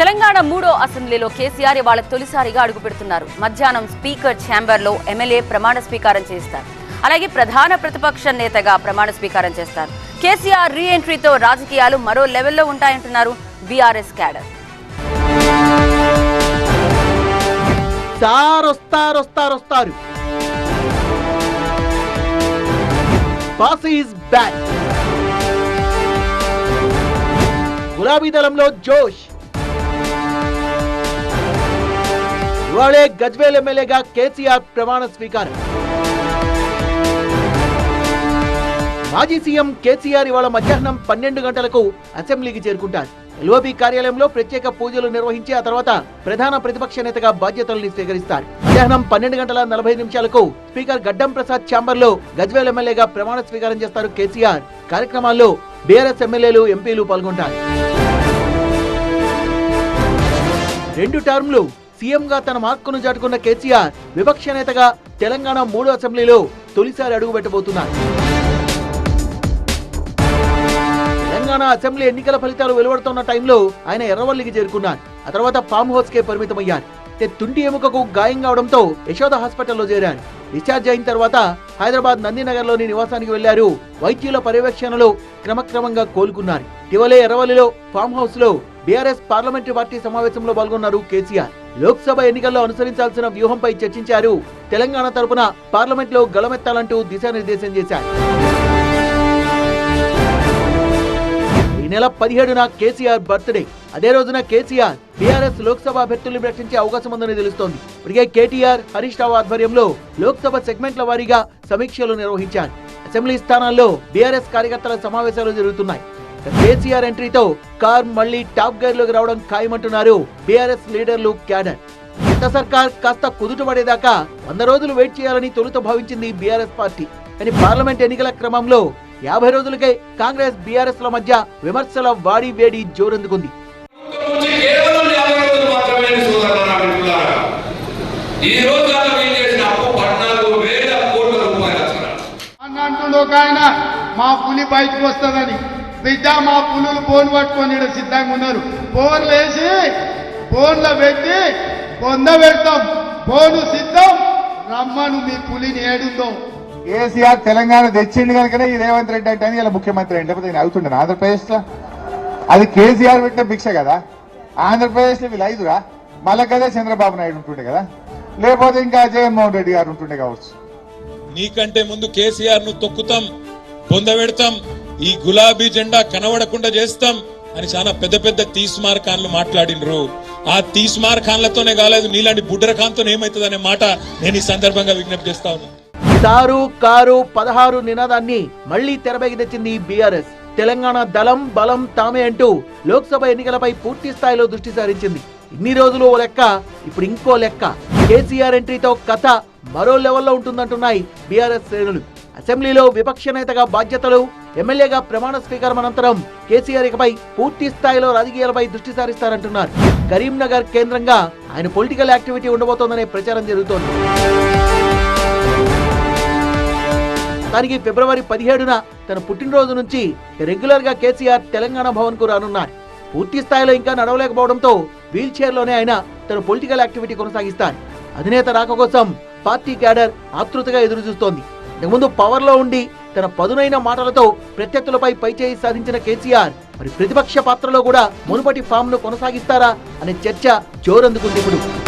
తెలంగాణ మూడో అసెంబ్లీలో కేసీఆర్ ఇవాళ తొలిసారిగా అడుగుపెడుతున్నారు మధ్యాహ్నం స్పీకర్ ఛాంబర్లో ఎమ్మెల్యే ప్రమాణ స్వీకారం చేస్తారు. అలాగే ప్రధాన ప్రతిపక్ష నేతగా ప్రమాణ స్వీకారం చేస్తారు. కేసీఆర్ రీ ఎంట్రీతో రాజకీయాలు మరో లెవెల్లో ఉంటాయంటున్నారు బీఆర్ఎస్ క్యాడర్. వస్తారు ఈజ్ బ్యాక్ గులాబీ దళంలో జోష్. ఇవాళే గజ్వేల్ ఎమ్మెల్యేగా కేసీఆర్ ప్రమాణ స్వీకారం. మాజీ సీఎం కేసీఆర్ ఇవాళ మధ్యాహ్నం పన్నెండు గంటలకు అసెంబ్లీకి చేరుకుంటారు. ఎల్ఓబి కార్యాలయంలో ప్రత్యేక పూజలు నిర్వహించి ఆ తర్వాత ప్రధాన ప్రతిపక్ష నేతగా బాధ్యతల్ని స్వీకరిస్తారు. మధ్యాహ్నం పన్నెండు గంటల నలభై నిమిషాలకు స్పీకర్ గడ్డం ప్రసాద్ ఛాంబర్లో గజ్వేల్ ఎమ్మెల్యేగా ప్రమాణ స్వీకారం చేస్తారు కేసీఆర్. కార్యక్రమాల్లో బీఆర్ఎస్ ఎమ్మెల్యేలు ఎంపీలు పాల్గొంటారు. రెండు టర్మ్లు సీఎంగా తన మార్కును చాటుకున్న కేసీఆర్ విపక్ష నేతగా తెలంగాణ మూడో అసెంబ్లీలో తొలిసారి అడుగుపెట్టబోతున్నారు తెలంగాణ అసెంబ్లీ ఎన్నికల ఫలితాలు వెలువడుతున్న టైంలో ఆయన ఎర్రవల్లికి చేరుకున్నారు ఆ తర్వాత ఫామ్ హౌస్ కే పరిమితమయ్యారు తుంటి ఎముకకు గాయం కావడంతో యశోద హాస్పిటల్లో చేరారు డిశ్చార్జ్ అయిన తర్వాత హైదరాబాద్ నందినగర్లోని నివాసానికి వెళ్ళారు. వైద్యుల పర్యవేక్షణలో క్రమక్రమంగా కోలుకున్నారు. ఇటీవలే ఎర్రవల్లిలో ఫామ్ హౌస్లో బీఆర్ఎస్ పార్లమెంటరీ పార్టీ సమావేశంలో పాల్గొన్నారు కేసీఆర్. లోక్సభ ఎన్నికల్లో అనుసరించాల్సిన వ్యూహంపై చర్చించారు. తెలంగాణ తరపున పార్లమెంట్లో గలమెత్తాలంటూ దిశానిర్దేశం చేశారు. ఈ నెల పదిహేడున కేసీఆర్ బర్త్డే. అదే రోజున కేసీఆర్ బీఆర్ఎస్ లోక్సభ అభ్యర్థుల్ని ప్రకటించే అవకాశం ఉందని తెలుస్తోంది. ఇప్పటికే కేటీఆర్ హరీష్ రావు ఆధ్వర్యంలో లోక్సభ సెగ్మెంట్ల వారీగా సమీక్షలు నిర్వహించారు. అసెంబ్లీ స్థానాల్లో బీఆర్ఎస్ కార్యకర్తల సమావేశాలు జరుగుతున్నాయి. కేసీఆర్ ఎంట్రీతో కార్ మళ్ళీ టాప్ గేర్లోకి రావడం ఖాయమంటున్నారు బీఆర్ఎస్ లీడర్లు క్యాడర్. కొత్త సర్కార్ కాస్త కుదుట పడేదాకా వంద రోజులు వెయిట్ చేయాలని తొలుత భావించింది బీఆర్ఎస్ పార్టీ. కానీ పార్లమెంట్ ఎన్నికల క్రమంలో యాభై రోజులకే కాంగ్రెస్ బీఆర్ఎస్ ల మధ్య విమర్శల వాడి వేడి జోరందుకుంది. మా పులి బయటకు వస్తుందని. బిడ్డ మా పులులు ఫోన్ పట్టుకొని ఈడ సిద్ధంగా ఉన్నారు. ఫోన్లు వేసి ఫోన్లో పెట్టి పొంద పెడతాం. ఫోను సిద్ధం. రమ్మను మీ పులిని ఏడుందో కేసీఆర్ తెలంగాణ తెచ్చిండు కనుకనే ఈ రేవంత్ రెడ్డి అంటే ఇలా ముఖ్యమంత్రి అంటే ఈయన అవుతుండే ఆంధ్రప్రదేశ్లో అది కేసీఆర్ పెట్టిన భిక్ష కదా. ఆంధ్రప్రదేశ్లో వీళ్ళు ఐదురా? మళ్ళా కదా చంద్రబాబు నాయుడు ఉంటుండే కదా. లేకపోతే ఇంకా జగన్మోహన్ రెడ్డి గారు ఉంటుండే కావచ్చు. నీకంటే ముందు కేసీఆర్ను తొక్కుతాం పొందబెడతాం ఈ గులాబీ జెండా కనబడకుండా చేస్తాం అని చాలా పెద్ద పెద్ద తీస్మార్ ఖాన్లు మాట్లాడినరు. ఆ తీస్మార్ ఖాన్లతోనే కాలేదు నీలాంటి బుడ్డర ఖాన్తో ఏమవుతుందనే మాట నేను ఈ సందర్భంగా విజ్ఞప్తి చేస్తా ఉన్నాను కారు పదహారు నినాదాన్ని మళ్ళీ తెరపైకి తెచ్చింది బీఆర్ఎస్. తెలంగాణ దళం బలం తామే అంటూ లోక్సభ ఎన్నికలపై పూర్తి స్థాయిలో దృష్టి సారించింది. ఇన్ని రోజులు ఓ లెక్క ఇప్పుడు ఇంకో లెక్క. కేసీఆర్ ఎంట్రీతో కథ మరో లెవెల్లో ఉంటుందంటున్నాయి బీఆర్ఎస్ శ్రేణులు. అసెంబ్లీలో విపక్ష నేతగా బాధ్యతలు ఎమ్మెల్యేగా ప్రమాణ స్వీకారం అనంతరం కేసీఆర్ ఇకపై పూర్తి స్థాయిలో రాజకీయాలపై దృష్టి సారిస్తారంటున్నారు. కరీంనగర్ కేంద్రంగా ఆయన పొలిటికల్ యాక్టివిటీ ఉండబోతోందనే ప్రచారం జరుగుతోంది. దానికి ఫిబ్రవరి పదిహేడున తన పుట్టినరోజు నుంచి రెగ్యులర్గా కేసీఆర్ తెలంగాణ భవన్కు రానున్నారు. పూర్తి స్థాయిలో ఇంకా నడవలేకపోవడంతో వీల్ చైర్లోనే ఆయన తన పొలిటికల్ యాక్టివిటీ కొనసాగిస్తారు. అధినేత రాక కోసం పార్టీ క్యాడర్ ఆతృతగా ఎదురు చూస్తోంది ఇంతకుముందు పవర్లో ఉండి తన పదునైన మాటలతో ప్రత్యర్థులపై పైచేయి సాధించిన కేసీఆర్. మరి ప్రతిపక్ష పాత్రలో కూడా మునుపటి ఫామ్ను కొనసాగిస్తారా? అనే చర్చ జోరందుకుంది ఇప్పుడు.